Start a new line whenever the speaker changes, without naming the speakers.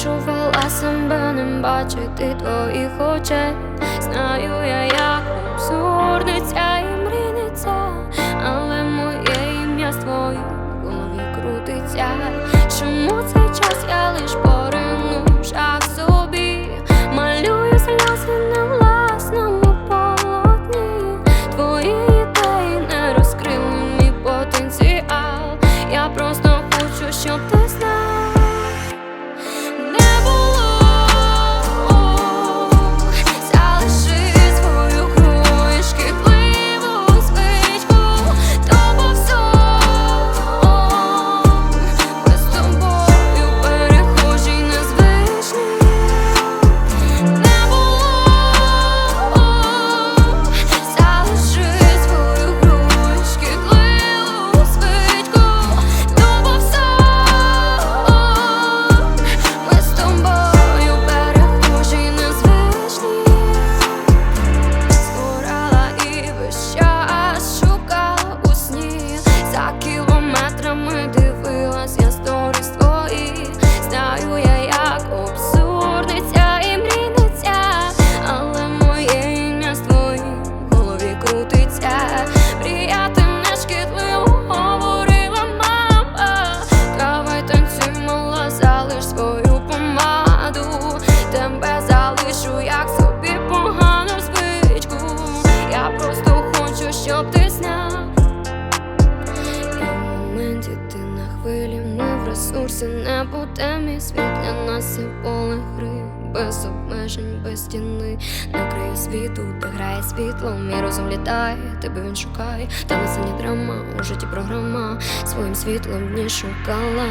відчувала себе, не бачити твоїх очей. Знаю я, як абсурдниця. щоб ти знав Я в моменті ти на хвилі, ми в ресурсі не будемо світ для нас є поле гри, без обмежень, без стіни на краю світу, ти грає світло, мій розум літає, тебе він шукає, та не драма, у житті програма своїм світлом дні шукала.